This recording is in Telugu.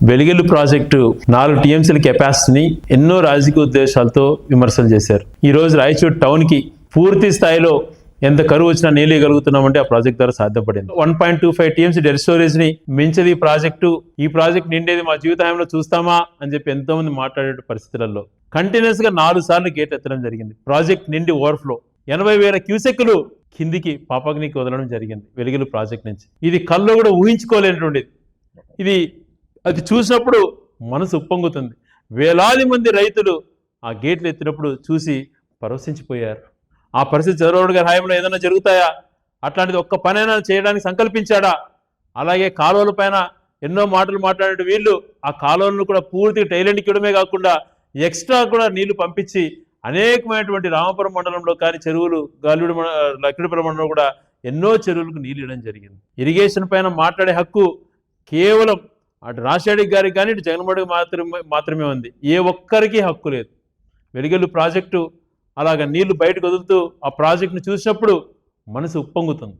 వెలిగెల్లు ప్రాజెక్టు నాలుగు టీఎంసీల కెపాసిటీని ఎన్నో రాజకీయ ఉద్దేశాలతో విమర్శలు చేశారు. ఈ రోజు రాయచూర్ టౌన్కి పూర్తి స్థాయిలో ఎంత కరువు వచ్చినా నీళ్ళగలుగుతున్నామంటే ఆ ప్రాజెక్ట్ ద్వారా సాధ్యపడింది. One point two five TMC dead స్టోరేజ్ని మించది ఈ ప్రాజెక్టు. ఈ ప్రాజెక్ట్ నిండేది మా జీవితంలో చూస్తామా అని చెప్పి ఎంతో మంది మాట్లాడే పరిస్థితులలో కంటిన్యూస్గా నాలుగు సార్లు గేట్ ఎత్తడం జరిగింది. ప్రాజెక్ట్ నిండి ఓవర్ఫ్లో ఎనభై వేల క్యూసెక్లు కిందికి పాపగ్నికి వదలడం జరిగింది వెలుగులు ప్రాజెక్ట్ నుంచి. ఇది కల్లో కూడా ఊహించుకోలేనటువంటిది. ఇది అది చూసినప్పుడు మనసు ఉప్పొంగుతుంది. వేలాది మంది రైతులు ఆ గేట్లు ఎత్తినప్పుడు చూసి పరవశించిపోయారు. ఆ పరిస్థితి చంద్రబాబు గారి హయాంలో ఏదైనా జరుగుతాయా? అట్లాంటిది ఒక్క పనైనా చేయడానికి సంకల్పించాడా? అలాగే కాలువల పైన ఎన్నో మాటలు మాట్లాడే వీళ్ళు ఆ కాలువలను కూడా పూర్తిగా టైలెండ్కి ఇవ్వడమే కాకుండా ఎక్స్ట్రా కూడా నీళ్ళు పంపించి అనేకమైనటువంటి రామపురం మండలంలో కానీ చెరువులు గాలుడు లక్ష్మీపురం మండలంలో కూడా ఎన్నో చెరువులకు నీళ్ళు ఇవ్వడం జరిగింది. ఇరిగేషన్ పైన మాట్లాడే హక్కు కేవలం అటు రాజశేఖర్ గారికి కానీ ఇటు జగన్మోహన్ మాత్రమే మాత్రమే ఉంది. ఏ ఒక్కరికి హక్కు లేదు. వెలిగెల్లు ప్రాజెక్టు అలాగ నీళ్ళు బయటకు వదులుతూ ఆ ప్రాజెక్టును చూసినప్పుడు మనసు ఉప్పొంగుతుంది.